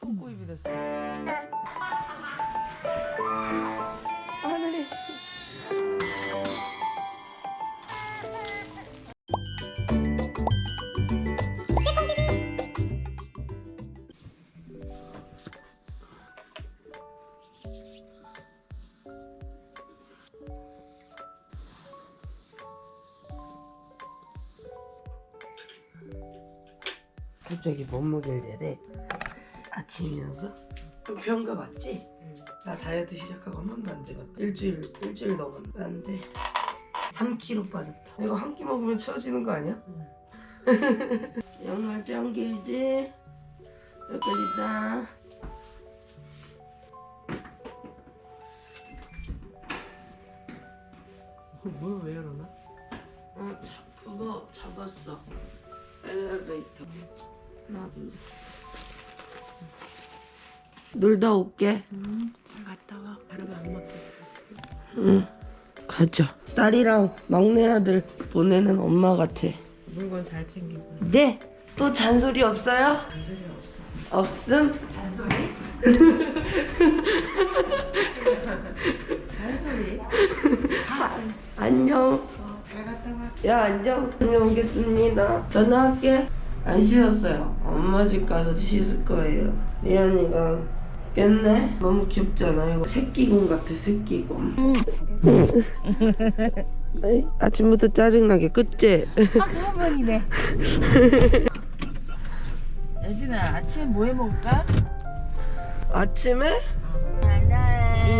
똥꼬입이 됐어. 하늘이. 갑자기 몸무게를 재래 아침이면서? 병가 맞지? 나 다이어트 시작하고 한 번도 안 재봤다. 일주일 일주일 넘었는데 안돼 3kg 빠졌다. 이거 한 끼 먹으면 채워지는 거 아니야? 영화 짱길지 여기까지다. 문왜 열어놔? 어, 자, 그거 잡았어. 엘리베이터 하나 둘셋 놀다 올게 갔다 와. 바로 안 먹게. 응 가자 딸이랑 막내 아들 보내는 엄마 같아 물건 잘 챙기고. 네? 또 잔소리 없어요? 잔소리 없어. 없음? 잔소리? 잔소리? 안녕 어, 잘 갔다 와. 야 안녕 다녀오겠습니다 전화할게 안 씻었어요 엄마 집 가서 씻을 거예요 리안이가 깼네 너무 귀엽잖아 이거 새끼곰 같아 새끼곰 에이, 아침부터 짜증나게 끝지? 아, 그러면이네. 예진아, 아침에 뭐 해 먹을까? 아침에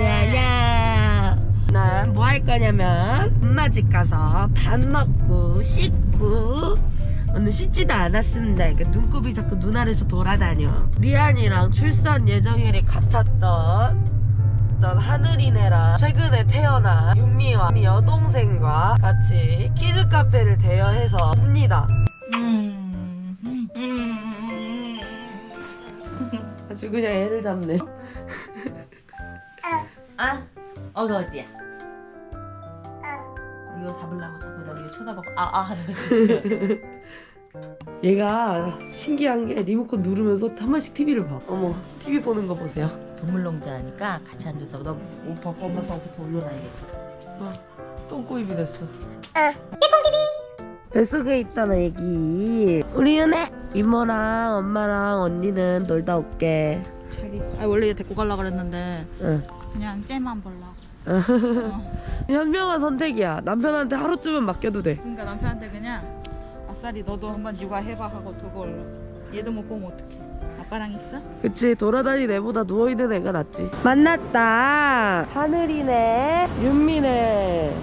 야야. 난뭐 할 거냐면 엄마 집 가서 밥 먹고 씻고 오늘 씻지도 않았습니다. 그러니까 눈곱이 자꾸 눈 아래서 돌아다녀. 리안이랑 출산 예정일이 같았던 어떤 하늘이네랑 최근에 태어난 윤미와 여동생과 같이 키즈 카페를 대여해서 옵니다. 음. 음. 아주 그냥 애를 잡네. 아, 어가 어디야? 이거 잡으려고 자꾸 나 이거 쳐다보고 아아 하는 거지. 얘가 신기한 게 리모컨 누르면서 한 번씩 TV를 봐. 어머, TV 보는 거 보세요. 동물농장 하니까 같이 앉아서 너옷 벗고 엄마 저부터 올려놔야겠다. 어, 똥꼬입이 됐어. 뱃속에 있던 애기. 우리 은혜 이모랑 엄마랑 언니는 놀다 올게. 잘 있어. 아 원래 데리고 가려 그랬는데 응. 그냥 쟤만 볼 라. 현명한 선택이야. 남편한테 하루쯤은 맡겨도 돼. 그러니까 남편한테 그냥 아싸리 너도 한번 육아해봐 하고 두고 올라. 얘도 못 보면 어떡해. 아빠랑 있어? 그치 돌아다니는 애보다 누워있는 애가 낫지. 만났다. 하늘이네. 윤미네.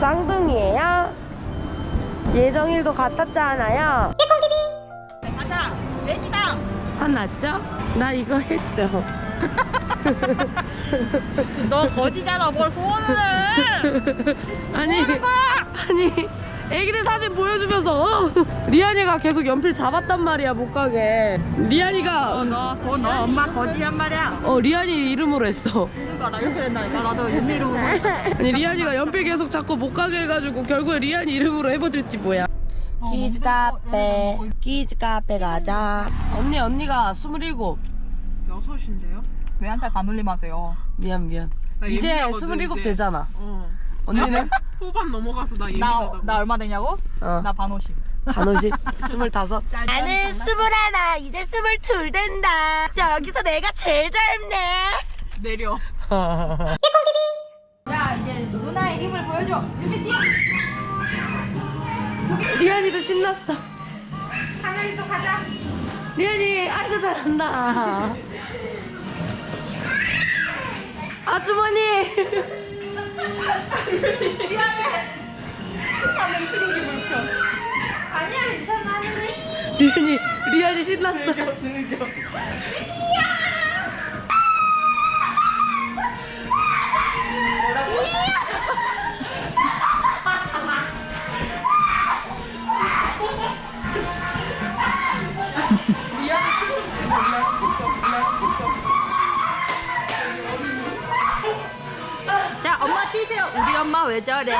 쌍둥이에요. 예정일도 같았잖아요. 가자. 내시당. 화났죠? 나 이거 했죠. 너 거지잖아. 뭘 후원을 해? 아니 아니 애기들 사진 보여주면서 어? 리안이가 계속 연필 잡았단 말이야 못 가게 리안이가 너, 너, 너 엄마 거지란 말이야. 어 리안이 이름으로 했어 그러니까 나 이렇게 된다니까. 나도 윤미로. 아니 리안이가 연필 계속 잡고 못 가게 해가지고 결국에 리안이 이름으로 해버릴지 뭐야 키즈 카페 키즈 카페 가자 언니 언니가 27 여섯인데요? 왜한달반 올림하세요? 미안 미안 나 이제 예민하거든, 27 이제. 되잖아 어. 언니는? 후반 넘어가서 나 나, 예민하다고. 나 얼마 되냐고? 어 나 반오십. 반오십 스물다섯 나는 스물하나 이제 스물둘 된다 야 여기서 내가 제일 젊네 내려. 자, 이제 누나의 힘을 보여줘. 준비 뛰어. 리안이도 신났어 하늘이 또 가자. 리안이 아이고 잘한다 아주머니 하늘 시국이 불편. 아니야, 괜찮아, 하늘이. 리안이 리안이 신났어 즐겨. 자, 엄마 왜 저래?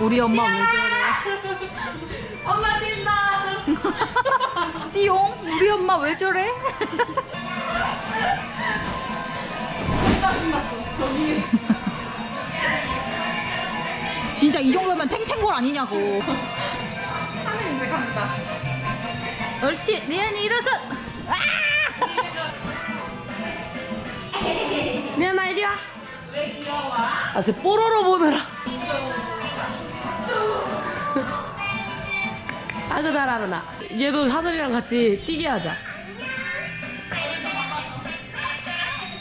우리 엄마 왜 저래? 엄마 뛴다 띠용 우리 엄마 왜 저래? 진짜 이 정도면 탱탱볼 아니냐고. 하늘 이제 간다. 옳지 리안이 일어서. 이리 와. 왜 귀여워? 아 쟤 뽀로로 보느라. 아주 잘하는아. 얘도 하늘이랑 같이 뛰게 하자.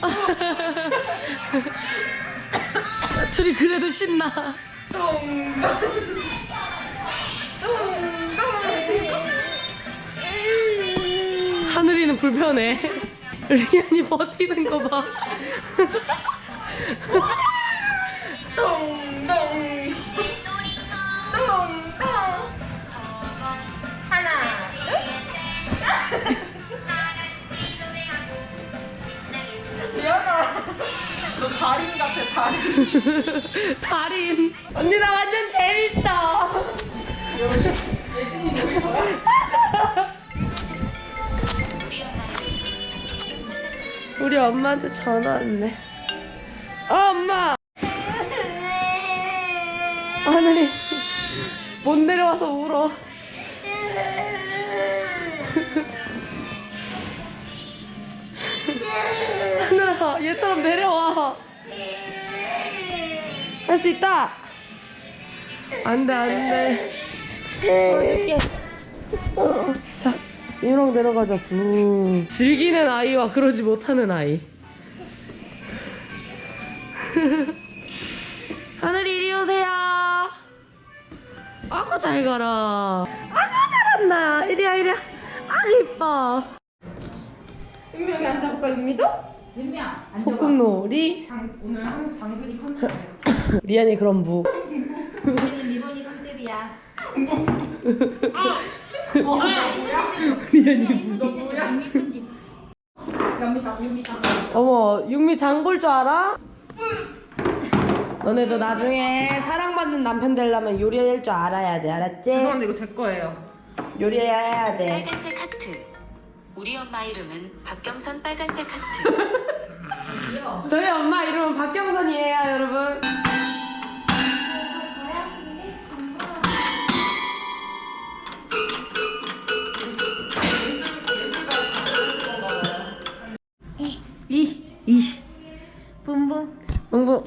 둘이 그래도 신나. 하늘이는 불편해. 리안이 버티는 거 봐. 너 달인 같아, 달인. 달인. 언니 나 완전 재밌어. 우리 엄마한테 전화 왔네. 어, 엄마. 하늘이 못 내려와서 울어. 하늘아, 얘처럼 내려와. 할 수 있다. 안 돼, 안 돼. 어떡해. 어, 자, 이랑 내려가자. 쑥. 즐기는 아이와 그러지 못하는 아이. 하늘이 이리 오세요. 아가 잘 가라. 아가 잘한다. 이리야, 이리야. 아, 이뻐. 분명히 앉아볼까, 윤미도? 윤미야 소꿉놀이. 오늘 한 당근이 컨셉이에요. 리안이 그럼 무. 우리는 리본이 컨셉이야. 리안이 무. 너 뭐야? 어머, 육미 장볼 줄 알아? 너네도 나중에 사랑받는 남편 되려면 요리할 줄 알아야 돼, 알았지? 죄송한데 이거 제 거예요. 요리해야 돼. 빨간색 하트. 우리 엄마 이름은 박경선 빨간색 하트. 저희 엄마 이름은 박경선이에요, 여러분.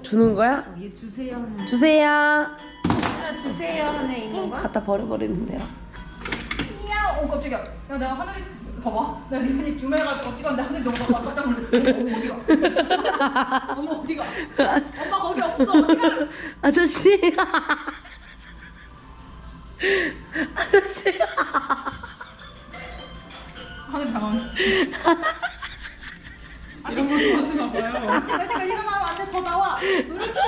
주는 거야? 얘 주세요. 주세요. 주세요 하네 이거. 갖다 버려버리는데요. 야, 어 깜짝이야. 야, 내가 하늘이 봐봐. 나 리본이 주매가지고 찍었는데 하늘이 너무 깜짝 놀랐어. 어머 어디가? 어머 어디가? 엄마 거기 없어. 어디가? 아저씨. 아저씨. 하늘 당황했어. 걸 좋아하시나 봐요. 제가 제가. 더 나와. 그렇지.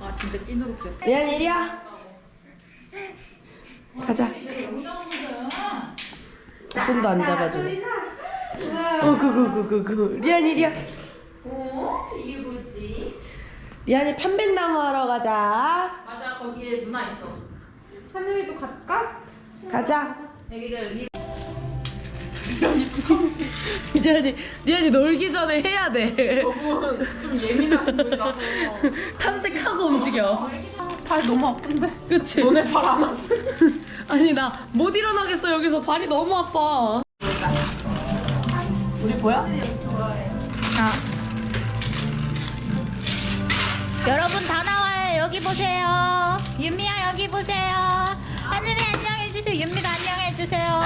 아 진짜 찐으로 귀엽다. 리안 이리야. 가자. 손도 안. 어, 그거, 그거. 리안 이리야. 어? 이게 뭐지? 리안이 편백나무 하러 가자. 맞아 거기에 누나 있어. 하늘이도 갈까? 가자. 애기들 리 리안이, 리안이 놀기 전에 해야 돼. 저분 좀 예민하신 분이라서. 탐색하고 움직여. 발 너무 아픈데? 그치? 너네 발 안 아파. 아니, 나 못 일어나겠어. 여기서 발이 너무 아파. 우리 보여? 여러분 다 나와요. 여기 보세요. 윤미야 여기 보세요. 하늘이 안녕해 주세요. 윤미도 안녕해 주세요.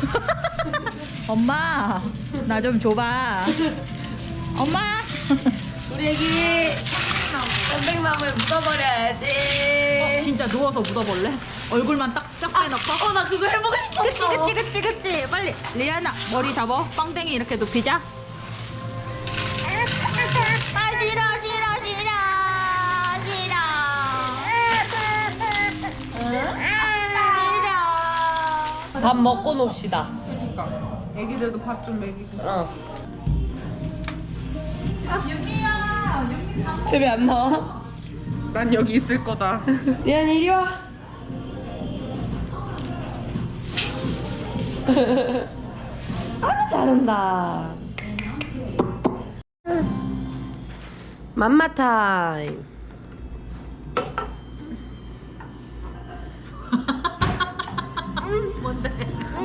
엄마 나 좀 줘봐. 엄마. 우리 애기 편백나무에 묻어버려야지. 진짜 누워서 묻어볼래? 얼굴만 딱쫙 빼놓고. 어, 나 그거 해보고 싶었어. 그치 그치 그치 그치. 빨리. 리안아 머리 잡아. 빵댕이 이렇게 눕히자. 밥 먹고 놉시다. 그러니까 애기들도 밥 좀 먹이고. 어. 유미야, 유미 밥. 제비 안 나와? 난 여기 있을 거다. 리안 이리 와. 아 잘한다. 맘마 타임.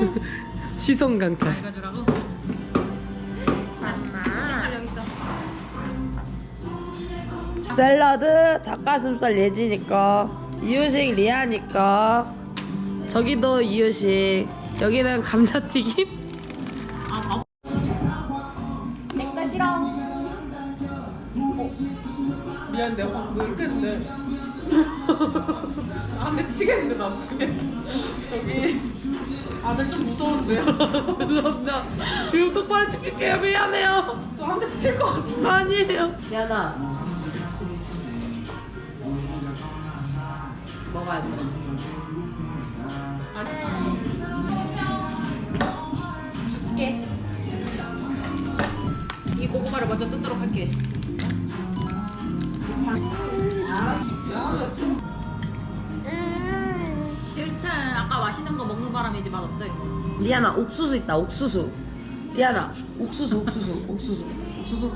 시선 강탈. 읽어주라고? 잘 여기 있어. 샐러드 닭가슴살 예지니 거 이유식 리아니 거 저기도 이유식. 여기는 감자튀김? 미안 내가 방금 이렇게 했는데. 안돼 치겠는데 나중에. 저기 아들 좀 무서운데요? 죄송합니다. 이거 똑바로 찍을게요. 미안해요. 저 한 대 칠 것 같은데. 아니에요. 미안아. 먹어야 돼. 줄게. 이 고구마를 먼저 뜯도록 할게. 싫 다. 아까 맛있는 거 먹는 바람에 이제 맛 없다 이거. 리아나 옥수수 있다 옥수수 리아나 옥수수 옥수수 옥수수 옥수수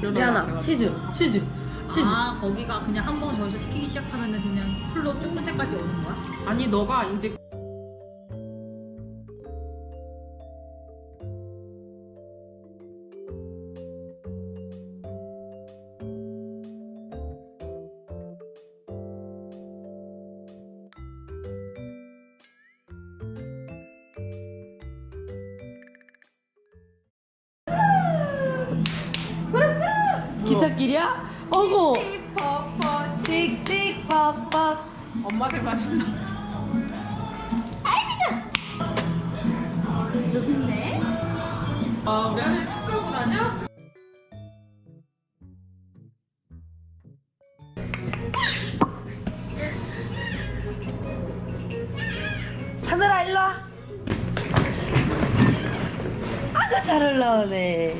리아나 치즈 치즈 치즈 아 거기가 그냥 한번 여기서 시키기 시작하면은 그냥 풀로 쭉 끝에까지 오는 거야? 아니 너가 이제 기찻길이야? 어고 칙칙퍽퍽 엄마들 맛 신났어 아 우리 아들이 차 끌고 다녀? 하늘아 일로 와. 아그 잘 올라오네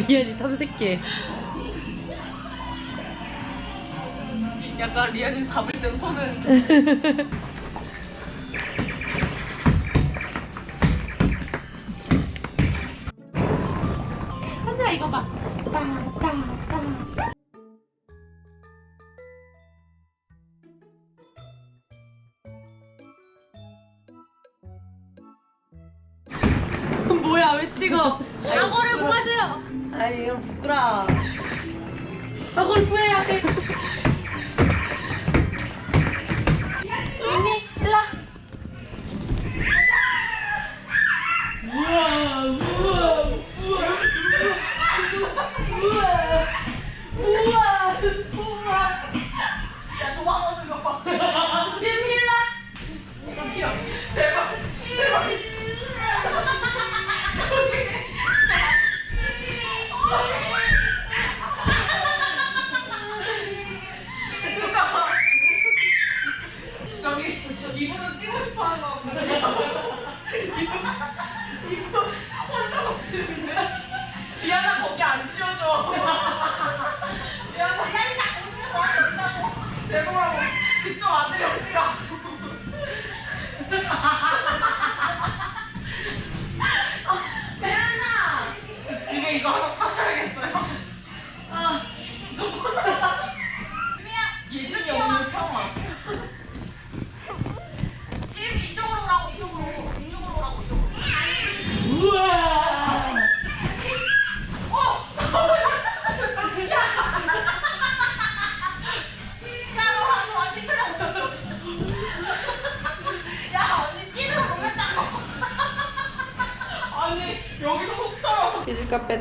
리안이 탐색해. 약간 리안이 잡을 땐 손을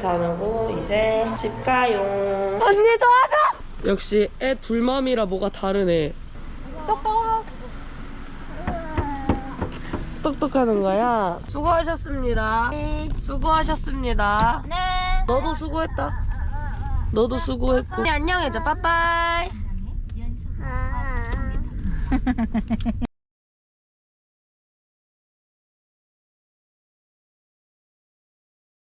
다니고 이제 집 가요. 언니 도와줘! 역시 애 둘맘이라 뭐가 다르네. 똑똑! 똑똑하는 거야. 수고하셨습니다. 수고하셨습니다. 네. 너도 수고했다. 너도 수고했고. 언니 안녕해줘. 빠빠이.